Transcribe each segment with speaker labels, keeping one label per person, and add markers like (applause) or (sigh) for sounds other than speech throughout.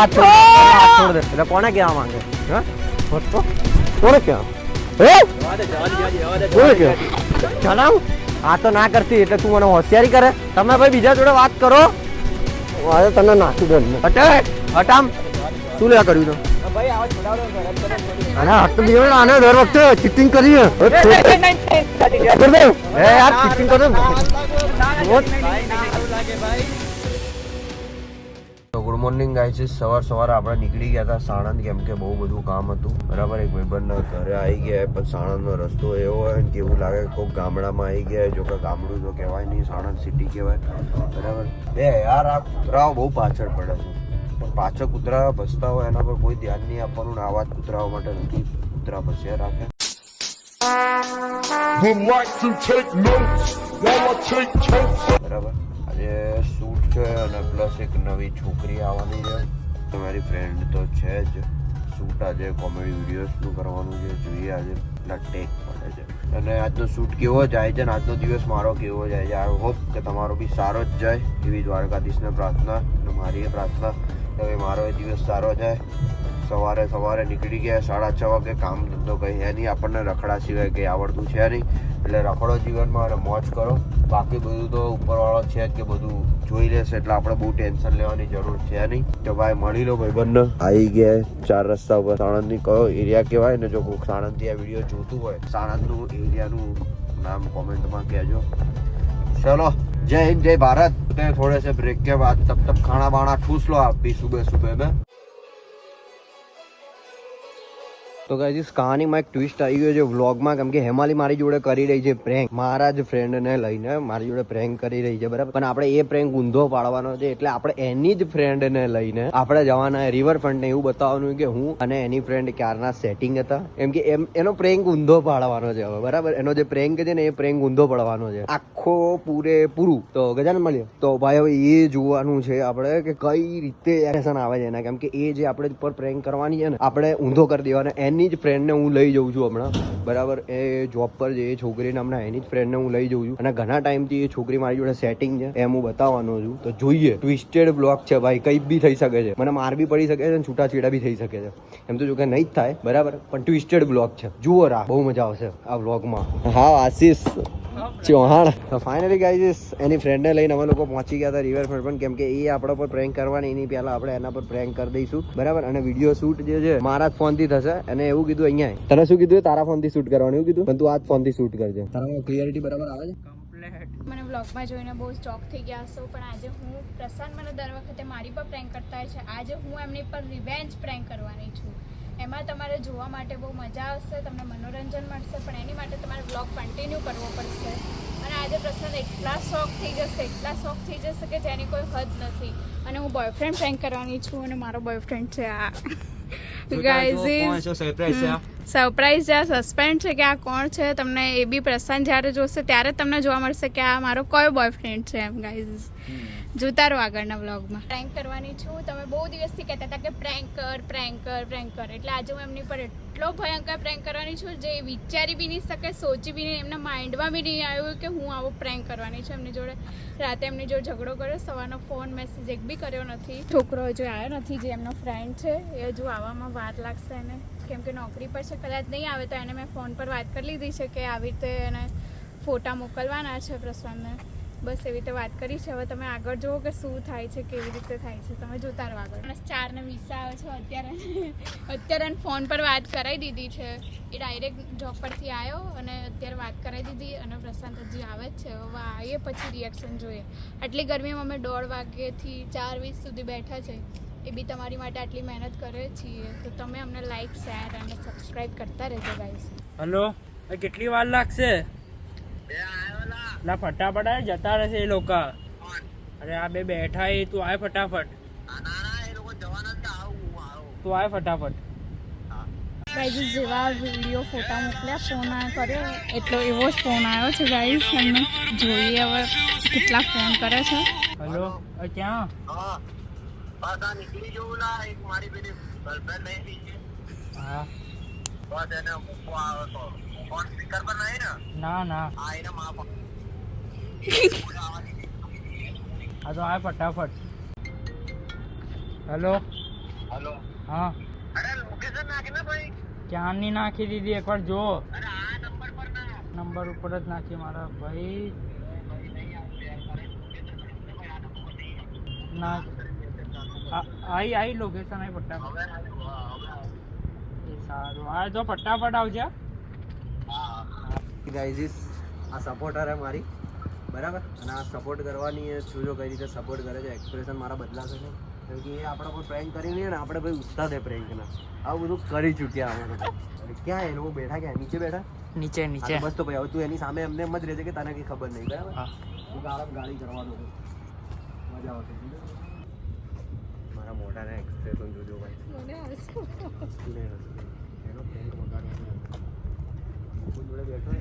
Speaker 1: હાથ છોડ હાથ છોડ દે એટલે કોને કહેવા માંગે હા ભટકો કોને કહેવા હે કોને કહેવા જણાવ આ તો ના કરતી એટલે તું મને હોશિયારી કરે તમે ભાઈ બીજા જોડે વાત કરો મારે તને નાખી દે હટે હટામ શું લે કર્યું તો અરે હટ બીજો આને દર વખતે ચીટિંગ કરી હે. યાર ચીટિંગ કર દે તો ગુડ મોર્નિંગ ગાઈસ. સવાર સવારે આપણે નીકળી ગયા હતા સાણંદ કેમ કે બહુ બધું કામ હતું. બરાબર એક ભાઈબંધના ઘરે આવી ગયા પણ સાણંદનો રસ્તો એવો હોય કે એવું લાગે કોઈક ગામડામાં આવી ગયા જો કે ગામડું તો કહેવાય નહીં સાણંદ સિટી કહેવાય. બરાબર. બે યાર આ કૂતરાઓ બહુ પાછળ પડે છે. પણ પાછળ કૂતરા ભસતા હોય એના પર કોઈ ધ્યાન નહીં આપવાનું ને આવા જ કૂતરાઓ માટે નથી કૂતરા ભસ્યા રાખે.
Speaker 2: Would like to take notes? While I take totes.
Speaker 1: બરાબર. આજે શૂટ છે અને પ્લસ એક નવી છોકરી આવવાની છે. તમારી ફ્રેન્ડ તો છે જ. શૂટ આજે કોમેડી વિડીયોઝનું કરવાનું છે. જોઈએ આજે કેટલા ટેક પડે છે. અને આજનો શૂટ કેવો જાય છે ને આજનો દિવસ મારો કેવો જાય છે? આઈ હોપ કે તમારો બી સારો જ જાય. એવી દ્વારકાધીશને પ્રાર્થના અને મારી એ પ્રાર્થના કે મારો એ દિવસ સારો જાય. સવારે સવારે નીકળી ગયા સાડા છ વાગે કામ ધંધો કંઈ હે નહીં આપણને રખડા સિવાય કંઈ આવડતું છે નહીં એટલે રખડો જીવનમાં અને મોજ કરો બાકી બધું તો ઉપરવાળો છે જ કે બધું જોઈ લેશે એટલે આપણે બહુ ટેન્શન લેવાની જરૂર છે નહીં તો ભાઈ મળી લો ભાઈબંધ આવી ગયા ચાર રસ્તા ઉપર સાણંદની કયો એરિયા કહેવાય ને જો કોઈ સાણંદથી આ વિડીયો જોતું હોય સાણંદનું એરિયાનું નામ કોમેન્ટમાં કહેજો चलो जय हिंद जय भारत होते हैं थोड़े से ब्रेक के बाद तब तक खाना वाना ठूस लो आप भी सुबह सुबह में તો ગાઈઝ કહાનીમાં એક ટ્વિસ્ટ આવી ગયો છે. વ્લોગમાં કેમ કે હેમાલી મારી જોડે કરી રહી છે પ્રેન્ક મારા જ ફ્રેન્ડને લઈને મારી જોડે પ્રેન્ક કરી રહી છે, બરાબર? પણ આપણે એ પ્રેન્ક ઊંધો પાડવાનો છે, એટલે આપણે એની જ ફ્રેન્ડને લઈને આપણે જવાના રિવર ફ્રન્ટ ને એવું બતાવવાનું કે હું અને એની ફ્રેન્ડ ક્યારના સેટિંગ હતા. એમ કે એમ, એનો પ્રેન્ક ઊંધો પાડવાનો છે હવે, બરાબર? એનો જે પ્રેન્ક છે ને એ પ્રેન્ક ઊંધો પડવાનો છે. આખો પૂરે પૂરું તો ગજાન મળીએ. તો ભાઈ હવે એ જોવાનું છે આપણે કે કઈ રીતે એક્શન આવે છે એના. કેમ કે એ જે આપણે ઉપર પ્રેન્ક કરવાની છે ને, આપણે ઊંધો કરી દેવાનો, એની જ ફ્રેન્ડને હું લઈ જઉં છું હમણાં. બરાબર? એ જોબ પર જે છોકરી છોકરીને હમણાં એની જ ફ્રેન્ડને હું લઈ જઉં છું. અને ઘણા ટાઈમથી એ છોકરી મારી જોડે સેટિંગ છે, એમ હું બતાવવાનો છું. તો જોઈએ ટ્વિસ્ટેડ બ્લોક છે ભાઈ, કંઈ બી થઈ શકે છે. મને માર બી પડી શકે છે અને છૂટાછેડા બી થઈ શકે છે. એમ તો જો કે નહીં જ થાય, બરાબર? પણ ટ્વિસ્ટેડ બ્લોક છે. જુઓ રા બહુ મજા આવશે આ બ્લોગમાં હા, આશીષ. ચૌહાણ. ફાઇનલી ગાઈઝ એની ફ્રેન્ડને લઈને અમે લોકો પહોંચી ગયા હતા રિવરફ્રન્ટ પણ. કેમ કે એ આપણા પર પ્રેન્ક કરવાની એની પહેલા આપણે એના પર પ્રેન્ક કરી દઈશું. બરાબર? અને વીડિયો શૂટ જે છે, મારા જ ફોનથી થશે. અને એવું કીધું અહીંયા. તને શું કીધું? તારા ફોનથી શૂટ કરવાનું એવું કીધું? પણ તું આ ફોનથી ફોનથી શૂટ કરજે. તારા ક્લિયરિટી બરાબર આવે છે?
Speaker 3: મને બ્લોગમાં જોઈને બહુ ચોક થઈ ગયા છો પણ આજે હું પ્રશાંત મને દર વખતે મારી પર પ્રેન્ક કરતા છે. આજે હું એમની પર રિવેન્જ પ્રેન્ક કરવાની છું. એમાં તમારે જોવા માટે બહુ મજા આવશે તમને મનોરંજન મળશે પણ એની માટે તમારે બ્લોગ કન્ટિન્યુ કરવો પડશે. અને આજે પ્રશાંત એટલા શોખ થઈ જશે એટલા શોખ થઈ જશે કે જેની કોઈ હદ નથી. અને હું બોયફ્રેન્ડ પ્રેન્ક કરવાની છું અને મારો બોયફ્રેન્ડ છે આ. ગાઈઝ સરપ્રાઈઝ આ સસ્પેન્ડ છે કે આ કોણ છે તમને એ બી પ્રશાંત જ્યારે જોશે ત્યારે જ તમને જોવા મળશે કે આ મારો કયો બોયફ્રેન્ડ છે એમ ગાઈઝ જોતા રહો આગળના વ્લોગમાં પ્રેન્ક કરવાની છું. તમે બહુ દિવસથી કહેતા હતા કે પ્રેન્ક કર પ્રેન્ક કર પ્રેન્ક કર. એટલે આજે હું એમની પર એટલો ભયંકર પ્રેન્ક કરવાની છું જે વિચારી બી નહીં શકે સોચી બી નહીં એમના માઇન્ડમાં બી નહીં આવ્યું કે હું આવો પ્રેન્ક કરવાની છું. એમની જોડે રાતે એમની જોડે ઝઘડો કર્યો સવારનો ફોન મેસેજ એક બી કર્યો નથી. છોકરો હજુ આવ્યો નથી જે એમનો ફ્રેન્ડ છે એ હજુ આવવામાં વાર લાગશે એને. કેમ કે નોકરી પર છે, કદાચ નહીં આવે તો એને મેં ફોન પર વાત કરી લીધી છે કે આવી રીતે એને ફોટા મોકલવાના છે પ્રશાંતને બસ એવી રીતે વાત કરી છે. હવે તમે આગળ જુઓ કે શું થાય છે, કેવી રીતે થાય છે. તમે જોતા રહો આગળ. બસ ચાર ને વીસ આવે છે, અત્યારે (laughs) અત્યારે એને ફોન પર વાત કરાવી દીધી છે. એ ડાયરેક્ટ જોબ પરથી આવ્યો અને અત્યારે વાત કરાવી દીધી અને પ્રશાંત હજી આવે જ છે. હવે આવીએ પછી રિએક્શન જોઈએ. આટલી ગરમીમાં અમે દોઢ વાગ્યેથી ચાર વીસ સુધી બેઠા છે. એ બી તમારી માટે આટલી મહેનત કરે છીએ. તો તમે અમને લાઈક શેર અને સબસ્ક્રાઇબ કરતા રહેજો ગાઈઝ
Speaker 4: હલો? કેટલી વાર લાગશે? ના ફટાફટ આય જતા રહેશે એ લોકો. અરે આ બે બેઠા એ તું આય ફટાફટ. તું આય ફટાફટ.
Speaker 3: ગાઈઝ જેવા વીડિયો ફોટા મોકલ્યા ફોન કર્યો. એટલો એવો જ ફોન આવ્યો છે ગાઈઝ તમને જોઈએ હવે કેટલા ફોન કરે છે.
Speaker 4: હલો? ક્યાં ક્યાં?
Speaker 5: બસ આ નીકળી જવું લા એક મારી પેલી ગર્લફ્રેન્ડ નહીં છે.
Speaker 4: હા.
Speaker 5: બસ એને મૂકવા આવ્યો તો. ફોન સ્પીકર પર નહીં ને
Speaker 4: ના. ના
Speaker 5: આ એને માં
Speaker 4: હા તો આ ફટાફટ. હેલો
Speaker 5: હેલો
Speaker 4: હા.
Speaker 5: અરે લોકેશન નાખી ને ભાઈ.
Speaker 4: ક્યાંની નાખી દીધી? એકવાર જો.
Speaker 5: અરે આ નંબર પર ના.
Speaker 4: નંબર ઉપર જ નાખી મારા ભાઈ. ના. આઈ આઈ લોકેશન આઈ ફટાફટ સારું. આ જો ફટાફટ આવજે.
Speaker 1: ગાઈઝીસ આ સપોર્ટર હે મારી. બરાબર? અને આ સપોર્ટ કરવાની એ શું જો કઈ રીતે સપોર્ટ કરે છે એક્સપ્રેશન મારા બદલાશે નહીં. કારણ કે એ આપણા પર પ્રેન્ક કરી નહીં ને આપણે ભાઈ ઉસ્તાદ હે પ્રેન્કના આવું બધું કરી ચૂક્યા અમે ક્યાં એ લોકો બેઠા ક્યાં? નીચે બેઠા?
Speaker 4: નીચે
Speaker 1: નીચે. બસ તો ભાઈ હવે તું એની સામે એમને એમ જ રહેજે કે તને કઈ ખબર નહીં. બરાબર?
Speaker 4: હા.
Speaker 1: તું ગાળી કરવાનો છે. મજા આવશે. મોઢાના એક્સપ્રેશન જોજો ભાઈ. હસતું નહીં હસતું. એનો prank વગાડવાનો. મુકુંદ જોડે બેઠો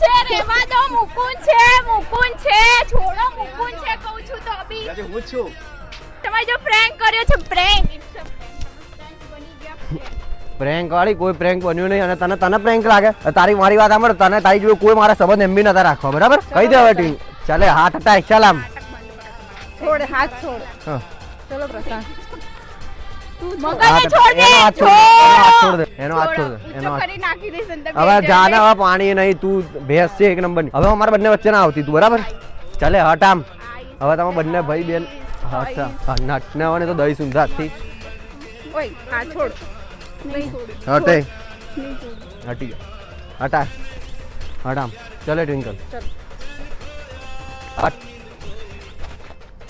Speaker 3: છે દો મુકુંદ છે મુકુન છે છોડો મુકુન છે. બી
Speaker 1: હું જ છું.
Speaker 3: તમારે જો પ્રેન્ક કર્યો છે પ્રેન્ક
Speaker 1: પ્રેન્ક વાળી કોઈ પ્રેન્ક બન્યું નહીં અને તને તને પ્રેન્ક લાગે. તારી મારી વાત સાંભળ તને તારી જોડે કોઈ મારા સંબંધ એમ બી નતા રાખવા બરાબર? કહી દે હવે ટીમ ચાલે હાથ અટાય ચાલ આમ.
Speaker 3: છોડ હાથ છોડ. ચલો પ્રશાંત.
Speaker 1: હવે જાને હવે પાણી નહીં તું ભેંસ છે એક નંબર હવે અમારા બંને વચ્ચે ના આવતી તું બરાબર? ચાલે હટ આમ હવે તમે બંને ભાઈ બેન હા, નટને આવે ને તો દહીં હાથથી.
Speaker 3: ઓય હાથ છોડ. નહીં છોડ.
Speaker 1: હટે હટી હટા હટામ ચલે ટ્વિંકલ. હટ.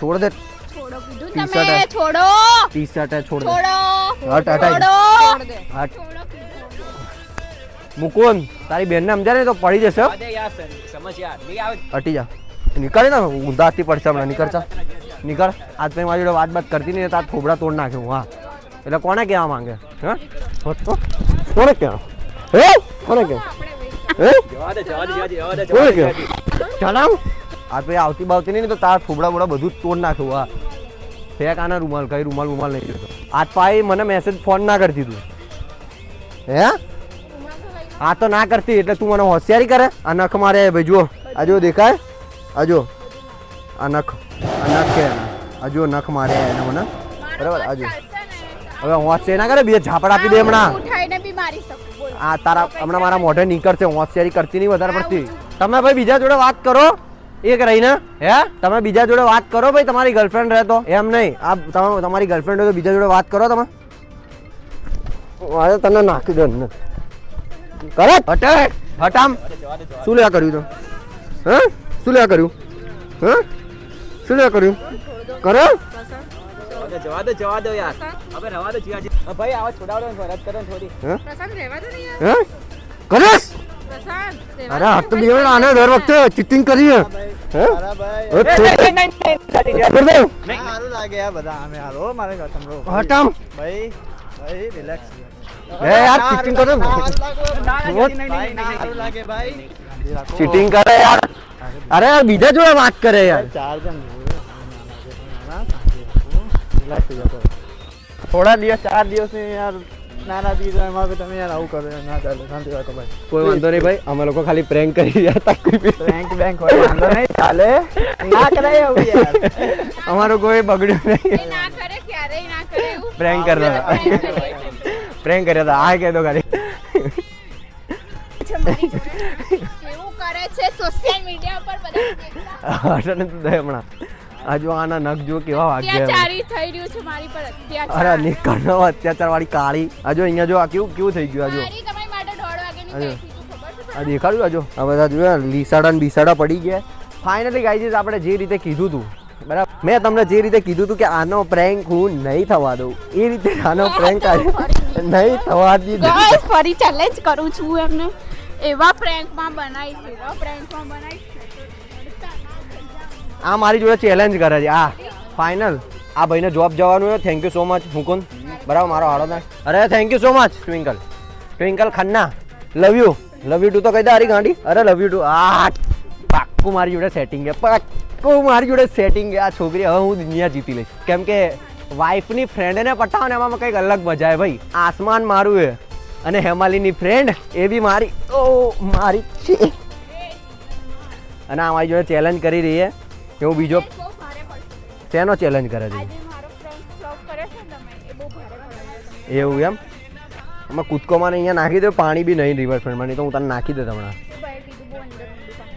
Speaker 1: છોડ દે.
Speaker 3: છોડો
Speaker 1: ટી-શર્ટ
Speaker 3: તમે
Speaker 1: હે.
Speaker 3: છોડો.
Speaker 1: ટી શર્ટ છોડ દે. હટ હટાઈ
Speaker 3: છોડો.
Speaker 1: હટ. મુકુંદ તારી બેનને સમજાય ને તો પડી જશે હો. હટી જા. નીકળ ને ઊંધા હાથથી પડશે હમણાં નીકળશે નીકળ. આજ પછી મારી જોડે વાત બાત કરતી નહીં, તો ખોબડા તોડ નાખ્યું હા એટલે કોને કહેવા માંગે? હા? કોને કહેવા? હે? કોને કે હે? કોને કે ચાલ આમ આ પછી આવતી બાવતી નહીં, તો તાર થોબડા બોડા બધું તોડ નાખ્યું હા ફેક આના રૂમાલ, કઈ રૂમાલ રૂમાલ નહીં જોતો આજ પાઈ મને મેસેજ ફોન ના કરતી તું. હે? આ તો ના કરતી, એટલે તું મને હોશિયારી કરે? આ નખ મારે, ભાઈ જુઓ. આ જો દેખાય? આ જો આ નખ આ નખ છે આ જો નખ મારે એને મને. બરાબર? આ જો હવે હોશિયારી ના કરે બે ઝાપડ આપી દે હમણાં.
Speaker 3: ઉઠાઈને બી મારી શકું
Speaker 1: આ તારા હમણાં મારા મોઢે નીકળશે હોશિયારી કરતી નહીં વધારે પડતી. તમે ભાઈ બીજા જોડે વાત કરો એક રહીને. હે? તમે બીજા જોડે વાત કરો ભાઈ તમારી ગર્લફ્રેન્ડ રહેતો એમ નહીં. આ તમે તમારી ગર્લફ્રેન્ડ હોય તો બીજા જોડે વાત કરો તમે. મારે તને નાખી દો. કરે હટે. હટામ. શું લેવા કર્યું તો? હે? શું લેવા કર્યું હે શું લેવા કર્યું કરે
Speaker 6: જવા દો જવા દો યાર હવે રવા દો જીવાજી ભાઈ આવા છોડાવડો ને રદ કરો ને થોડી
Speaker 1: હે
Speaker 3: પ્રશાંત રહેવા દો ને યાર
Speaker 1: હે કરેશ
Speaker 3: પ્રશાંત
Speaker 1: અરે હાથ તો બે આને દર વખતે ચીટિંગ કરી હે હે હવે છોડ- છોડ દે.
Speaker 6: સારું લાગે યાર બધા અમે હારો મારે તમરો
Speaker 1: હટામ
Speaker 6: ભાઈ ભાઈ રિલેક્સ
Speaker 1: એ યાર ચીટિંગ કરે
Speaker 6: સારું લાગે ભાઈ
Speaker 1: ચીટિંગ કરે યાર અરે યાર બીજા જોડે વાત કરે યાર.
Speaker 6: ચાર થોડા દિવસ ચાર દિવસ યાર નાના દિવસ એમાં તમે યાર આવું કરો ના ચાલે શાંતિ રાખો ભાઈ.
Speaker 1: કોઈ વાંધો નહીં ભાઈ અમે લોકો ખાલી પ્રેન્ક કરી રહ્યા હતા કોઈ બી.
Speaker 6: બેંક બેંક હોય વાંધો નહીં ચાલે. ના કરાય આવું યાર.
Speaker 1: અમારું કોઈ બગડ્યું નહીં.
Speaker 3: એ ના કરે ક્યારેય ના કરે
Speaker 1: પ્રેન્ક કરતા
Speaker 3: prank
Speaker 1: હતા.
Speaker 3: કરે છે.
Speaker 1: પ્રેન્ક કર્યા હતા. આ કહી દો ખાલી.
Speaker 3: સોશિયલ મીડિયા પર બધા.
Speaker 1: હટને તો દે હમણાં. આજુ આના નખ જો કેવા વાગ્યા
Speaker 3: અત્યાચારી થઈ રહ્યું છે મારી પર
Speaker 1: અરે
Speaker 3: અત્યાચાર.
Speaker 1: નીકળનો અત્યાચાર વાળી કાળી. આજુ અહીંયા જો આ કેવું કેવું થઈ ગયું આજુ
Speaker 3: મારી તમારી માટે દોઢ વાગેની
Speaker 1: અરે.
Speaker 3: બેઠી છું, ખબર છે
Speaker 1: આ દેખાડ્યું આજુ આ બધા જોયા લીસાડા ને બીસાડા પડી ગયા. ફાઇનલી ગાઈઝ આપણે જે રીતે કીધું હતું બરાબર? મેં તમને જે રીતે કીધું હતું કે આનો પ્રેન્ક હું નહીં થવા દઉં. એ રીતે આનો પ્રેન્ક નહીં થવા દીધો
Speaker 3: ફરી ચેલેન્જ કરું છું એમને. એવા પ્રેન્કમાં બનાવીશ, એવા પ્રેન્કમાં બનાવીશ
Speaker 1: આ મારી જોડે ચેલેન્જ કરે છે. આ ફાઇનલ આ ભાઈને જોબ જવાનું છે. Thank you so much Mukund. બરાબર, મારો હાડો ના અરે thank you so much Twinkle Twinkle Khanna. Love you love you too તો કહી દે હારી ગાંડી. અરે લવ યુ ટુ આ, પાક્કું મારી જોડે સેટિંગ છે. પાક્કું મારી જોડે સેટિંગ આ છોકરી હવે હું દુનિયા જીતી લઈશ. કેમ કે વાઈફની ફ્રેન્ડને પટાવો ને એમાં કંઈક અલગ મજા આવે ભાઈ. આસમાન મારું છે. અને હેમાલીની ફ્રેન્ડ એ બી મારી. ઓ મારી. છે અને આ મારી જોડે ચેલેન્જ કરી રહી છે. કે હું બીજો શેનો ચેલેન્જ કરે છે? એવું એમ? અમે કૂદકોમાં અહીંયા નાખી દો પાણી બી નહીં રિવર ફ્રેન્ડમાં નહીં તો હું તને નાખી દઉં હમણાં.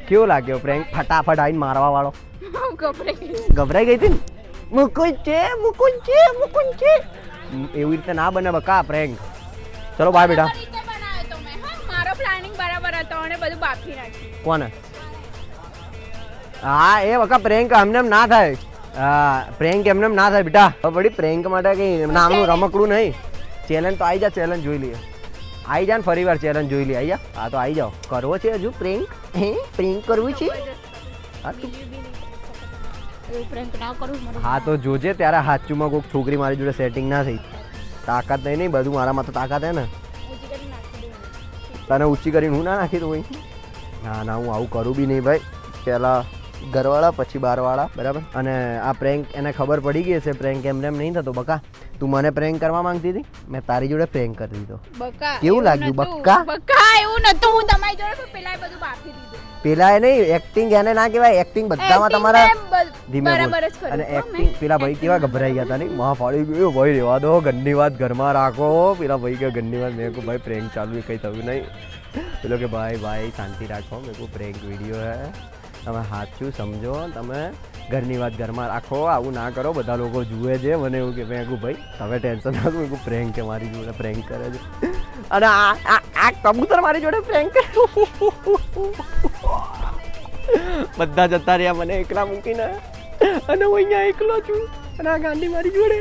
Speaker 1: કેવો લાગ્યો પ્રેન્ક ફટાફટ આવીને મારવા વાળો.
Speaker 3: ગભરાઈ ગઈ.
Speaker 1: ગભરાઈ ગઈ હતી ને? મુકુંદ છે મુકુંદ છે મુકુંદ છે. એવી રીતે ના બને બકા પ્રેન્ક ચલો બાય બેટા.
Speaker 3: મારો પ્લાનિંગ બરાબર હતો અને બધું બાફી નાખ્યું.
Speaker 1: કોને? હા એ વખત પ્રેન્ક એમને એમ ના થાય. હા પ્રેન્ક એમને એમ ના થાય બેટા. હવે પડી? પ્રેન્ક માટે કઈ નામનું રમકડું નહીં. ચેલેન્જ તો આવી જા ચેલેન્જ જોઈ લઈએ. આવી જા ને ફરી વાર ચેલેન્જ જોઈ લઈએ. આવી જા. હા તો આવી જાઓ. કરવો છે હજુ પ્રેન્ક હે? પ્રેન્ક કરવું છે? હા તો જોજે ત્યારે હાચુમાં કોઈક છોકરી મારી જોડે સેટિંગ ના થઈ. તાકાત નહીં નહીં બધું મારામાં તો તાકાત હે ને. તને ઊંચી કરીને હું ના નાખી દઉં? ના ના હું આવું કરું બી નહીં ભાઈ. પહેલાં ઘરવાળા પછી બહારવાળા બરાબર? અને આ પ્રેન્ક એને ખબર પડી ગઈ હશે પ્રેન્ક એમને એમ નહીં થતો બકા. તું મને પ્રેન્ક કરવા માંગતી હતી? મેં તારી જોડે પ્રેન્ક કરી દીધો. કેવું લાગ્યું? બક્કા?
Speaker 3: બક્કા એવું નતું. હું તમારી જોડે પેલા બધું બાફી દીધું.
Speaker 1: પેલા એ નહીં એક્ટિંગ એને ના કહેવાય એક્ટિંગ બધામાં તમારા ધીમે બોલ અને એક્ટિંગ પેલા ભાઈ કેવા ગભરાઈ ગયા હતા નહીં માં ફાડી ગયો ભાઈ રેવા દો ઘરની વાત ઘરમાં રાખો. પેલા ભાઈ કે ઘરની વાત. મેં કહું ભાઈ પ્રેન્ક ચાલુ કંઈ થયું નહીં. પેલો કે ભાઈ ભાઈ શાંતિ રાખો. મેં કહું પ્રેન્ક વીડિયો હે. તમે સાચું સમજો? તમે ઘરની વાત ઘરમાં રાખો આવું ના કરો બધા લોકો જુએ છે. મને એવું કે મેં કહું ભાઈ તમે ટેન્શન ના લો. મેં પ્રેન્ક કે મારી જોડે પ્રેન્ક કરે છે. અને આ આ કબૂતર મારી જોડે પ્રેન્ક કરે. બધા જતા રહ્યા, મને એકલા મૂકીને. અને હું અહીંયા એકલો છું. અને આ ગાંધી મારી જોડે.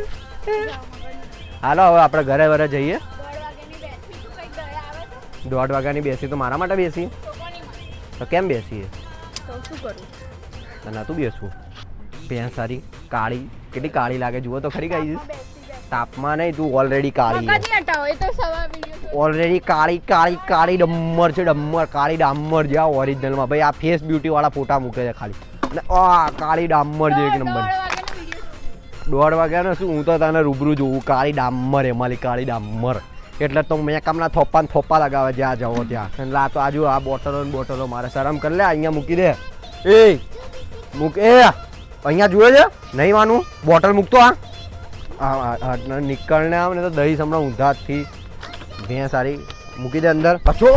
Speaker 1: હાલો, હવે આપણે ઘરે વરે જઈએ.
Speaker 3: દોઢ વાગ્યાની
Speaker 1: બેસી
Speaker 3: તું
Speaker 1: મારા માટે બેસી.
Speaker 3: તો
Speaker 1: કેમ બેસીએ?
Speaker 3: અને
Speaker 1: તું બેસવું ભેંસ સારી કાળી, કેટલી કાળી લાગે, જુઓ તો ખરી ગાઈ
Speaker 3: બેસી જાય
Speaker 1: તાપમાં નહીં તું ઓલરેડી કાળી ઓલરેડી કાળી કાળી કાળી ડમ્મર છે ડમ્મર કાળી ડામર જે આ ઓરિજિનલમાં ભાઈ આ ફેસ બ્યુટી વાળા ફોટા મૂકે છે ખાલી. અને આ કાળી ડામર છે એક નંબર. દોઢ વાગ્યાનો શું? હું તો તને રૂબરૂ જોઉં. કાળી ડામર મારી કાળી ડામર. એટલે તો મેં કામના થોપા ને થોપા લગાવે જ્યાં જવો ત્યાં. એટલે આ તો આજુ આ બોટલો ને બોટલો મારે. શરમ કરી લે અહીંયા મૂકી દે. એ મૂક એ. અહીંયા જુએ છે? નહીં માનું? બોટલ મૂકતો આ? આ- આ આ નીકળને આમ ને તો દહીં હમણાં ઊંધાથી. ભેં સારી. મૂકી દે અંદર. કચરો!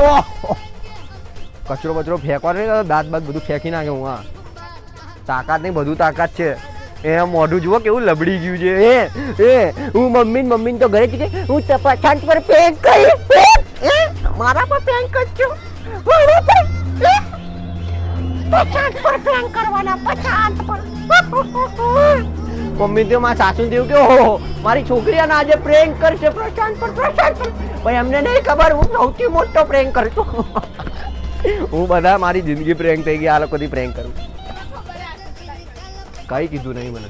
Speaker 1: કચરો બચરો ફેંકવા નહીં દાંત બાદ બધું ફેંકી નાખે હું, હા. તાકાત નહીં, બધું તાકાત છે. એ મોઢું જુઓ, કેવું લબડી ગયું છે. એ એ, હું મમ્મી મમ્મી તો ઘરે કે, હું તો પછાડ પર ફેંક કરી મારા પર પેક કરજો પછાંત પર પેક કરવાના, પછાંત પર. મમ્મી તો મારા સાસુ થયું કે મારી છોકરી અને આજે પ્રેંક કરશે. પ્રશાંત પર પ્રશાંત પર ભાઈ, અમને નહીં ખબર, હું સૌથી મોટો પ્રેંક કરતો. (laughs) હું બધા મારી જિંદગી પ્રેંક થઈ ગઈ આ લોકોથી પ્રેંક કરું. કઈ કીધું નહીં મને.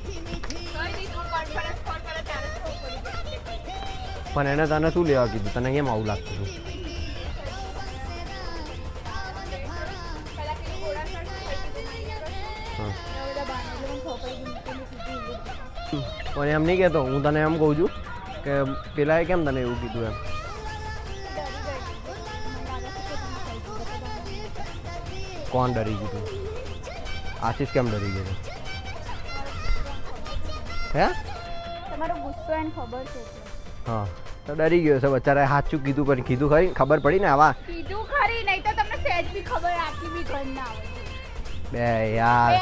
Speaker 1: પણ એને તને શું લેવા કીધું? તને કેમ આવું લાગતું પણ એમ નહીં કહેતો હું તને એમ કહું છું કે પેલાએ કેમ તને એવું કીધું એમ? કોણ ડરી ગયું આશીષ કેમ ડરી ગયો હે?
Speaker 3: તમારો ગુસ્સો એને ખબર છે.
Speaker 1: હા. તો ડરી ગયો છે બચારા સાચું કીધું પણ કીધું ખરી? ખબર પડી ને આવા?
Speaker 3: કીધું ખરી નહીં તો તમને સહેજ બી ખબર આટલી બી ઘર ના આવે
Speaker 1: બે યાર.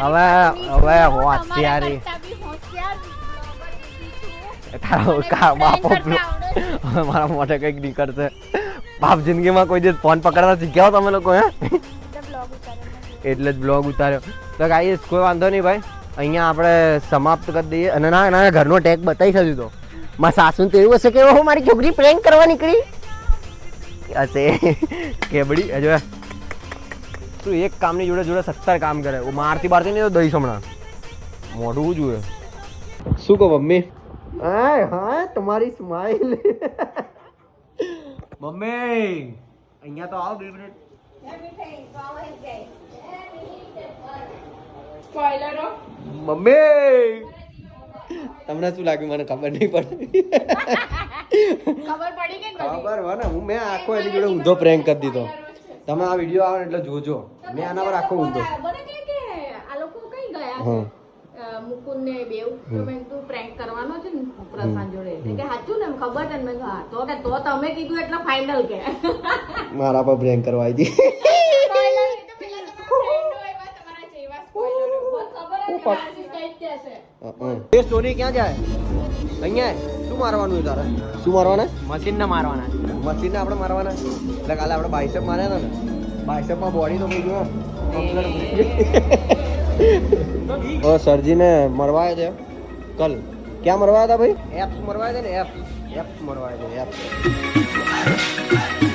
Speaker 1: હવે- હવે હોશિયારી. તારો કા બાપો. મારા મોઢે કંઈક નીકળશે. બાપ જિંદગીમાં કોઈ દિવસ ફોન પકડતા શીખ્યા તમે લોકો હે?
Speaker 3: એટલે
Speaker 1: જ બ્લોગ ઉતાર્યો. તો ગાઈસ કોઈ વાંધો નહીં ભાઈ. અહીંયા આપણે સમાપ્ત કરી દઈએ. અને ના ના ઘરનો ટેગ બતાવી શકું તો. મારા સાસુ તો એવું હશે કે હું મારી છોકરી પ્રેન્ક કરવા નીકળી. હશે (laughs) કેબડી હજુ તું એક કામની જોડે જોડે સત્તર કામ કરે. હું મારતી બારતી નહીં તો દઈશ હમણાં. મોઢું જોઈએ શું કહો મમ્મી? હા હા તમારી સ્માઈલ મમ્મી અહીંયા તો આવો બે મિનિટ મમ્મી. તમને શું લાગ્યું? મને ખબર નહીં પડી.
Speaker 3: ખબર પડી કે
Speaker 1: ખબર હોય ને હું મેં આખો એની જોડે ઊંધો પ્રેન્ક કરી દીધો. તમે આ વીડિયો આવે ને એટલે જોજો. મેં આના પર આખો ઊંધો.
Speaker 7: મને આ લોકો કઈ ગયા?
Speaker 1: હા.
Speaker 7: છે ને બેવ તો મેં તું પ્રેન્ક કરવાનો છે ને પ્રશાંત જોડે. એટલે કે સાચું ને? ખબર છે ને મેં હા. તો કે તો તમે કીધું એટલે ફાઇનલ કે.
Speaker 1: મારા પર પ્રેન્ક કરવા આવી હતી. સોની ક્યાં જાય? અહીંયા શું મારવાનું તારે? શું મારવાના?
Speaker 4: મશીન ને મારવાના.
Speaker 1: મશીનને આપણે મારવાના? એટલે કાલે આપણે બાઇસેપ માર્યા હતા ને. બાઇસેપમાં બોડી તો કોઈ જો ઓ સરજીને મરવાયા છે. કલ. ક્યાં મરવાયા હતા ભાઈ? એપ્સ મરવાયા છે ને એપ્સ એપ્સ મરવાયા છે એપ્સ